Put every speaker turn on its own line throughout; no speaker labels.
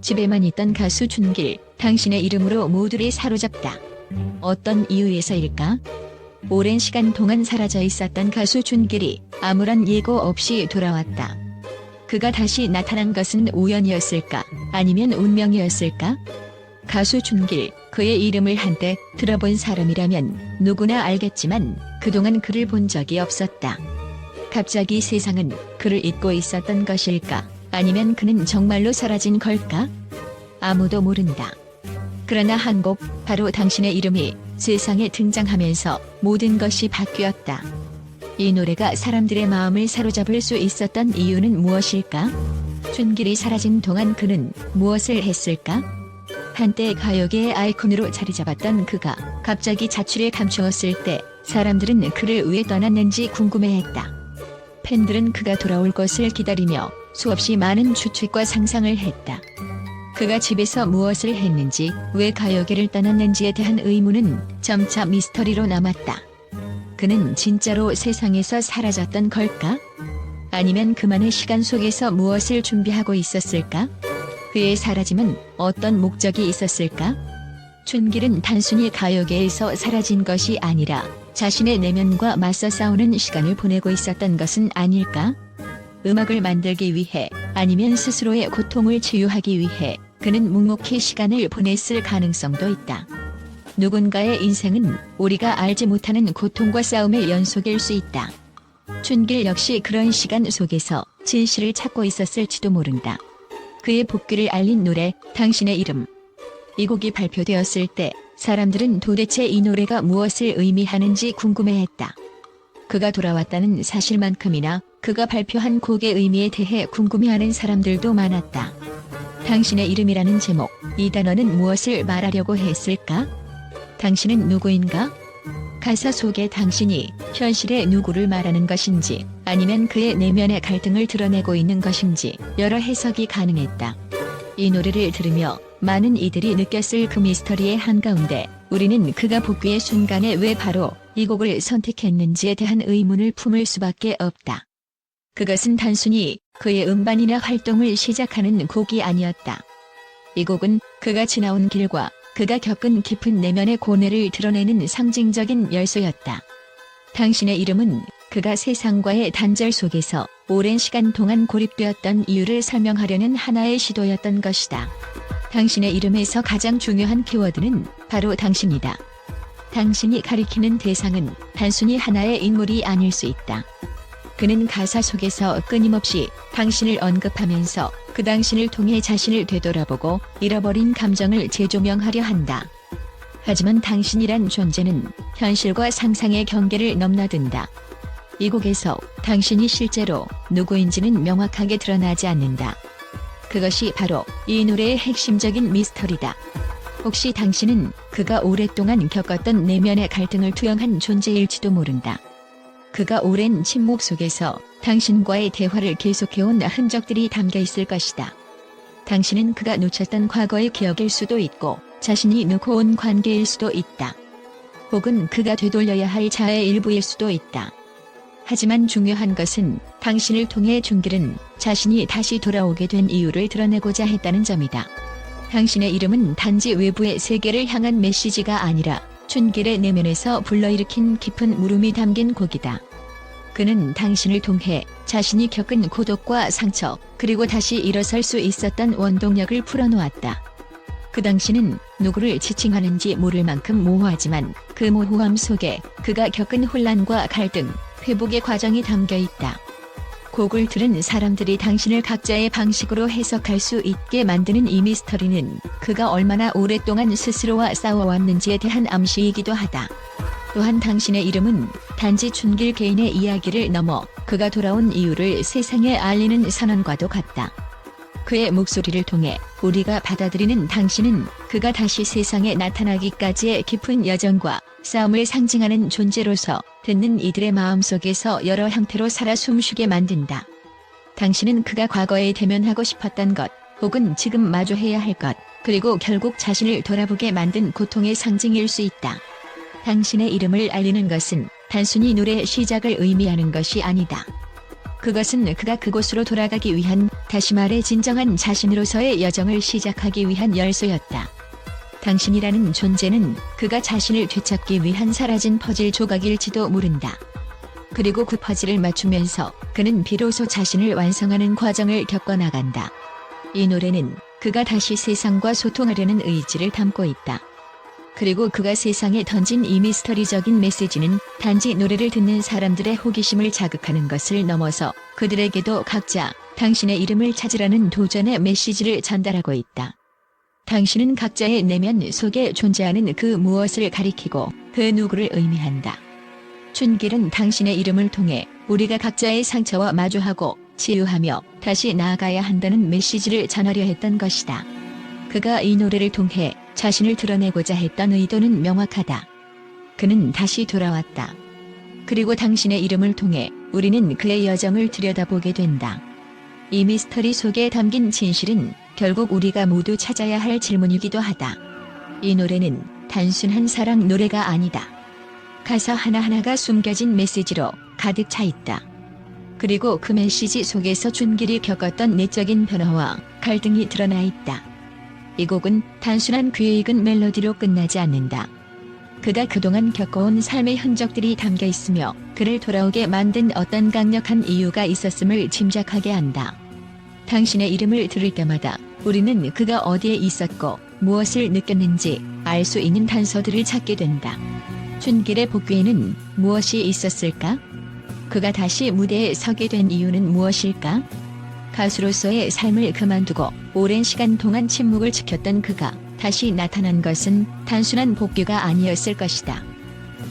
집에만 있던 가수 준길, 당신의 이름으로 모두를 사로잡다. 어떤 이유에서일까? 오랜 시간 동안 사라져 있었던 가수 준길이 아무런 예고 없이 돌아왔다. 그가 다시 나타난 것은 우연이었을까? 아니면 운명이었을까? 가수 준길, 그의 이름을 한때 들어본 사람이라면 누구나 알겠지만 그동안 그를 본 적이 없었다. 갑자기 세상은 그를 잊고 있었던 것일까? 아니면 그는 정말로 사라진 걸까? 아무도 모른다. 그러나 한 곡, 바로 당신의 이름이 세상에 등장하면서 모든 것이 바뀌었다. 이 노래가 사람들의 마음을 사로잡을 수 있었던 이유는 무엇일까? 준길이 사라진 동안 그는 무엇을 했을까? 한때 가요계의 아이콘으로 자리 잡았던 그가 갑자기 자취를 감추었을 때 사람들은 그를 왜 떠났는지 궁금해했다. 팬들은 그가 돌아올 것을 기다리며 수없이 많은 추측과 상상을 했다. 그가 집에서 무엇을 했는지, 왜 가요계를 떠났는지에 대한 의문은 점차 미스터리로 남았다. 그는 진짜로 세상에서 사라졌던 걸까? 아니면 그만의 시간 속에서 무엇을 준비하고 있었을까? 그의 사라짐은 어떤 목적이 있었을까? 춘길은 단순히 가요계에서 사라진 것이 아니라 자신의 내면과 맞서 싸우는 시간을 보내고 있었던 것은 아닐까? 음악을 만들기 위해 아니면 스스로의 고통을 치유하기 위해 그는 묵묵히 시간을 보냈을 가능성도 있다. 누군가의 인생은 우리가 알지 못하는 고통과 싸움의 연속일 수 있다. 춘길 역시 그런 시간 속에서 진실을 찾고 있었을지도 모른다. 그의 복귀를 알린 노래 당신의 이름 이 곡이 발표되었을 때 사람들은 도대체 이 노래가 무엇을 의미하는지 궁금해했다. 그가 돌아왔다는 사실만큼이나 그가 발표한 곡의 의미에 대해 궁금해하는 사람들도 많았다. 당신의 이름이라는 제목, 이 단어는 무엇을 말하려고 했을까? 당신은 누구인가? 가사 속의 당신이 현실의 누구를 말하는 것인지 아니면 그의 내면의 갈등을 드러내고 있는 것인지 여러 해석이 가능했다. 이 노래를 들으며 많은 이들이 느꼈을 그 미스터리의 한가운데 우리는 그가 복귀의 순간에 왜 바로 이 곡을 선택했는지에 대한 의문을 품을 수밖에 없다. 그것은 단순히 그의 음반이나 활동을 시작하는 곡이 아니었다. 이 곡은 그가 지나온 길과 그가 겪은 깊은 내면의 고뇌를 드러내는 상징적인 열쇠였다. 당신의 이름은 그가 세상과의 단절 속에서 오랜 시간 동안 고립되었던 이유를 설명하려는 하나의 시도였던 것이다. 당신의 이름에서 가장 중요한 키워드는 바로 당신이다. 당신이 가리키는 대상은 단순히 하나의 인물이 아닐 수 있다. 그는 가사 속에서 끊임없이 당신을 언급하면서 그 당신을 통해 자신을 되돌아보고 잃어버린 감정을 재조명하려 한다. 하지만 당신이란 존재는 현실과 상상의 경계를 넘나든다. 이 곡에서 당신이 실제로 누구인지는 명확하게 드러나지 않는다. 그것이 바로 이 노래의 핵심적인 미스터리다. 혹시 당신은 그가 오랫동안 겪었던 내면의 갈등을 투영한 존재일지도 모른다. 그가 오랜 침묵 속에서 당신과의 대화를 계속해온 흔적들이 담겨 있을 것이다. 당신은 그가 놓쳤던 과거의 기억일 수도 있고 자신이 놓고 온 관계일 수도 있다. 혹은 그가 되돌려야 할 자아의 일부일 수도 있다. 하지만 중요한 것은 당신을 통해 준길은 자신이 다시 돌아오게 된 이유를 드러내고자 했다는 점이다. 당신의 이름은 단지 외부의 세계를 향한 메시지가 아니라 춘길의 내면에서 불러일으킨 깊은 물음이 담긴 곡이다. 그는 당신을 통해 자신이 겪은 고독과 상처, 그리고 다시 일어설 수 있었던 원동력을 풀어놓았다. 그 당시는 누구를 지칭하는지 모를 만큼 모호하지만 그 모호함 속에 그가 겪은 혼란과 갈등, 회복의 과정이 담겨 있다. 곡을 들은 사람들이 당신을 각자의 방식으로 해석할 수 있게 만드는 이 미스터리는 그가 얼마나 오랫동안 스스로와 싸워왔는지에 대한 암시이기도 하다. 또한 당신의 이름은 단지 춘길 개인의 이야기를 넘어 그가 돌아온 이유를 세상에 알리는 선언과도 같다. 그의 목소리를 통해 우리가 받아들이는 당신은 그가 다시 세상에 나타나기까지의 깊은 여정과 싸움을 상징하는 존재로서 듣는 이들의 마음속에서 여러 형태로 살아 숨쉬게 만든다. 당신은 그가 과거에 대면하고 싶었던 것, 혹은 지금 마주해야 할 것, 그리고 결국 자신을 돌아보게 만든 고통의 상징일 수 있다. 당신의 이름을 알리는 것은 단순히 노래의 시작을 의미하는 것이 아니다. 그것은 그가 그곳으로 돌아가기 위한 다시 말해 진정한 자신으로서의 여정을 시작하기 위한 열쇠였다. 당신이라는 존재는 그가 자신을 되찾기 위한 사라진 퍼즐 조각일지도 모른다. 그리고 그 퍼즐을 맞추면서 그는 비로소 자신을 완성하는 과정을 겪어나간다. 이 노래는 그가 다시 세상과 소통하려는 의지를 담고 있다. 그리고 그가 세상에 던진 이 미스터리적인 메시지는 단지 노래를 듣는 사람들의 호기심을 자극하는 것을 넘어서 그들에게도 각자 당신의 이름을 찾으라는 도전의 메시지를 전달하고 있다. 당신은 각자의 내면 속에 존재하는 그 무엇을 가리키고 그 누구를 의미한다. 춘길은 당신의 이름을 통해 우리가 각자의 상처와 마주하고 치유하며 다시 나아가야 한다는 메시지를 전하려 했던 것이다. 그가 이 노래를 통해 자신을 드러내고자 했던 의도는 명확하다. 그는 다시 돌아왔다. 그리고 당신의 이름을 통해 우리는 그의 여정을 들여다보게 된다. 이 미스터리 속에 담긴 진실은 결국 우리가 모두 찾아야 할 질문이기도 하다. 이 노래는 단순한 사랑 노래가 아니다. 가사 하나하나가 숨겨진 메시지로 가득 차 있다. 그리고 그 메시지 속에서 준길이 겪었던 내적인 변화와 갈등이 드러나 있다. 이 곡은 단순한 귀에 익은 멜로디로 끝나지 않는다. 그가 그동안 겪어온 삶의 흔적들이 담겨 있으며 그를 돌아오게 만든 어떤 강력한 이유가 있었음을 짐작하게 한다. 당신의 이름을 들을 때마다 우리는 그가 어디에 있었고 무엇을 느꼈는지 알 수 있는 단서들을 찾게 된다. 춘길의 복귀에는 무엇이 있었을까? 그가 다시 무대에 서게 된 이유는 무엇일까? 가수로서의 삶을 그만두고 오랜 시간 동안 침묵을 지켰던 그가 다시 나타난 것은 단순한 복귀가 아니었을 것이다.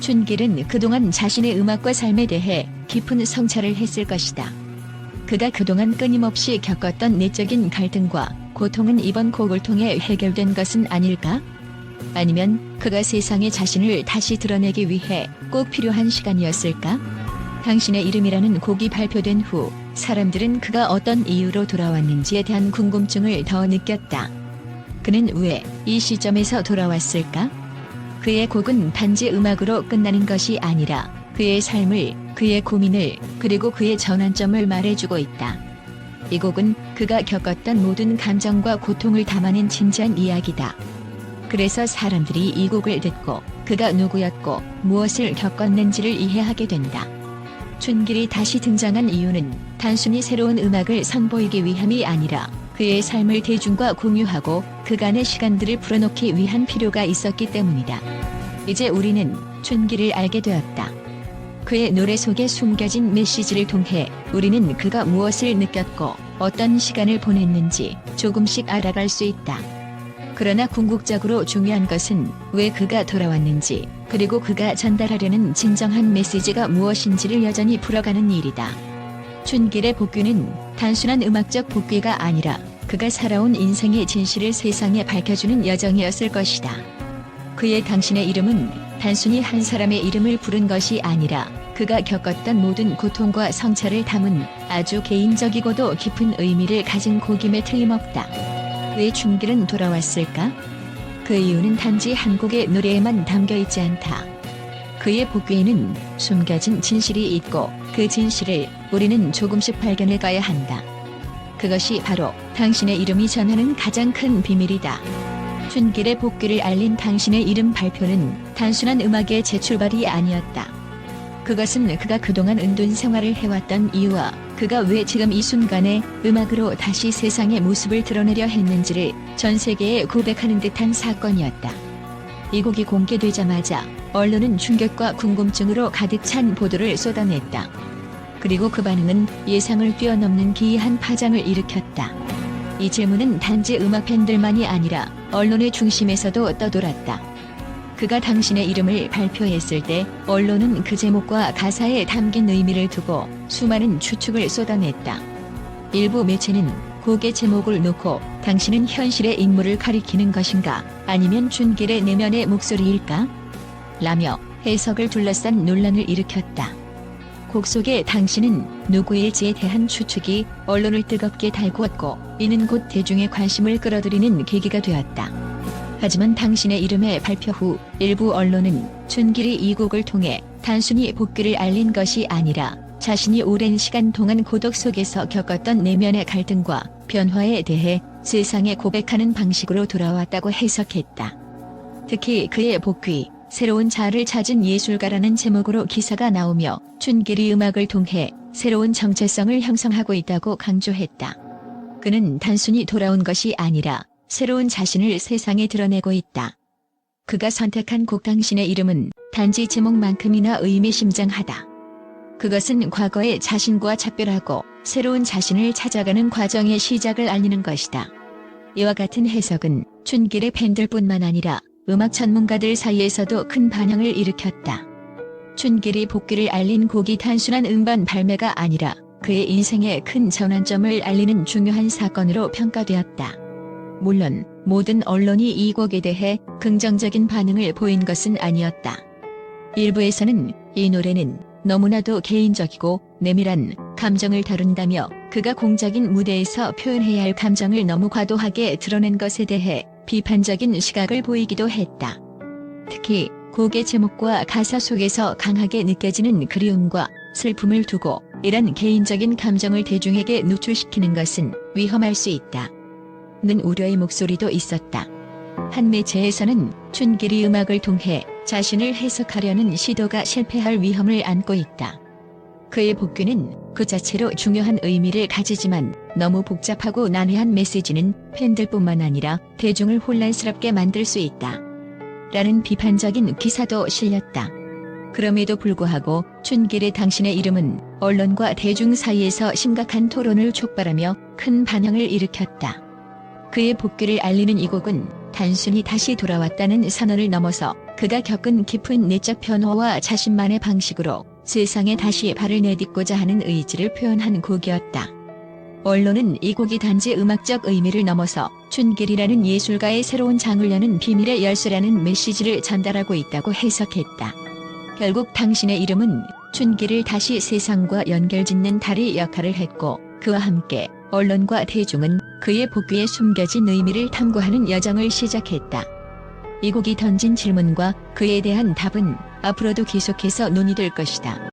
춘길은 그동안 자신의 음악과 삶에 대해 깊은 성찰을 했을 것이다. 그가 그동안 끊임없이 겪었던 내적인 갈등과 고통은 이번 곡을 통해 해결된 것은 아닐까? 아니면 그가 세상에 자신을 다시 드러내기 위해 꼭 필요한 시간이었을까? 당신의 이름이라는 곡이 발표된 후 사람들은 그가 어떤 이유로 돌아왔는지에 대한 궁금증을 더 느꼈다. 그는 왜 이 시점에서 돌아왔을까? 그의 곡은 단지 음악으로 끝나는 것이 아니라 그의 삶을, 그의 고민을, 그리고 그의 전환점을 말해주고 있다. 이 곡은 그가 겪었던 모든 감정과 고통을 담아낸 진지한 이야기다. 그래서 사람들이 이 곡을 듣고 그가 누구였고 무엇을 겪었는지를 이해하게 된다. 춘길이 다시 등장한 이유는 단순히 새로운 음악을 선보이기 위함이 아니라 그의 삶을 대중과 공유하고 그간의 시간들을 풀어놓기 위한 필요가 있었기 때문이다. 이제 우리는 춘길을 알게 되었다. 그의 노래 속에 숨겨진 메시지를 통해 우리는 그가 무엇을 느꼈고 어떤 시간을 보냈는지 조금씩 알아갈 수 있다. 그러나 궁극적으로 중요한 것은 왜 그가 돌아왔는지 그리고 그가 전달하려는 진정한 메시지가 무엇인지를 여전히 풀어가는 일이다. 춘길의 복귀는 단순한 음악적 복귀가 아니라 그가 살아온 인생의 진실을 세상에 밝혀주는 여정이었을 것이다. 그의 당신의 이름은 단순히 한 사람의 이름을 부른 것이 아니라 그가 겪었던 모든 고통과 성찰을 담은 아주 개인적이고도 깊은 의미를 가진 곡임에 틀림없다. 왜 춘길은 돌아왔을까? 그 이유는 단지 한 곡의 노래에만 담겨 있지 않다. 그의 복귀에는 숨겨진 진실이 있고 그 진실을 우리는 조금씩 발견해 가야 한다. 그것이 바로 당신의 이름이 전하는 가장 큰 비밀이다. 춘길의 복귀를 알린 당신의 이름 발표는 단순한 음악의 재출발이 아니었다. 그것은 그가 그동안 은둔 생활을 해왔던 이유와 그가 왜 지금 이 순간에 음악으로 다시 세상의 모습을 드러내려 했는지를 전 세계에 고백하는 듯한 사건이었다. 이 곡이 공개되자마자 언론은 충격과 궁금증으로 가득 찬 보도를 쏟아냈다. 그리고 그 반응은 예상을 뛰어넘는 기이한 파장을 일으켰다. 이 질문은 단지 음악 팬들만이 아니라 언론의 중심에서도 떠돌았다. 그가 당신의 이름을 발표했을 때 언론은 그 제목과 가사에 담긴 의미를 두고 수많은 추측을 쏟아냈다. 일부 매체는 곡의 제목을 놓고 당신은 현실의 인물을 가리키는 것인가 아니면 준길의 내면의 목소리일까? 라며 해석을 둘러싼 논란을 일으켰다. 곡 속의 당신은 누구일지에 대한 추측이 언론을 뜨겁게 달구었고 이는 곧 대중의 관심을 끌어들이는 계기가 되었다. 하지만 당신의 이름의 발표 후 일부 언론은 춘길이 이 곡을 통해 단순히 복귀를 알린 것이 아니라 자신이 오랜 시간 동안 고독 속에서 겪었던 내면의 갈등과 변화에 대해 세상에 고백하는 방식으로 돌아왔다고 해석했다. 특히 그의 복귀, 새로운 자아를 찾은 예술가라는 제목으로 기사가 나오며 춘길이 음악을 통해 새로운 정체성을 형성하고 있다고 강조했다. 그는 단순히 돌아온 것이 아니라 새로운 자신을 세상에 드러내고 있다. 그가 선택한 곡 당신의 이름은 단지 제목만큼이나 의미심장하다. 그것은 과거의 자신과 작별하고 새로운 자신을 찾아가는 과정의 시작을 알리는 것이다. 이와 같은 해석은 춘길의 팬들뿐만 아니라 음악 전문가들 사이에서도 큰 반향을 일으켰다. 춘길이 복귀를 알린 곡이 단순한 음반 발매가 아니라 그의 인생의 큰 전환점을 알리는 중요한 사건으로 평가되었다. 물론 모든 언론이 이 곡에 대해 긍정적인 반응을 보인 것은 아니었다. 일부에서는 이 노래는 너무나도 개인적이고 내밀한 감정을 다룬다며 그가 공적인 무대에서 표현해야 할 감정을 너무 과도하게 드러낸 것에 대해 비판적인 시각을 보이기도 했다. 특히 곡의 제목과 가사 속에서 강하게 느껴지는 그리움과 슬픔을 두고 이런 개인적인 감정을 대중에게 노출시키는 것은 위험할 수 있다. 는 우려의 목소리도 있었다. 한 매체에서는 춘길이 음악을 통해 자신을 해석하려는 시도가 실패할 위험을 안고 있다. 그의 복귀는 그 자체로 중요한 의미를 가지지만 너무 복잡하고 난해한 메시지는 팬들뿐만 아니라 대중을 혼란스럽게 만들 수 있다. 라는 비판적인 기사도 실렸다. 그럼에도 불구하고 춘길의 당신의 이름은 언론과 대중 사이에서 심각한 토론을 촉발하며 큰 반향을 일으켰다. 그의 복귀를 알리는 이 곡은 단순히 다시 돌아왔다는 선언을 넘어서 그가 겪은 깊은 내적 변화와 자신만의 방식으로 세상에 다시 발을 내딛고자 하는 의지를 표현한 곡이었다. 언론은 이 곡이 단지 음악적 의미를 넘어서 춘길이라는 예술가의 새로운 장을 여는 비밀의 열쇠라는 메시지를 전달하고 있다고 해석했다. 결국 당신의 이름은 춘길을 다시 세상과 연결짓는 다리 역할을 했고 그와 함께 언론과 대중은 그의 복귀에 숨겨진 의미를 탐구하는 여정을 시작했다. 이 곡이 던진 질문과 그에 대한 답은 앞으로도 계속해서 논의될 것이다.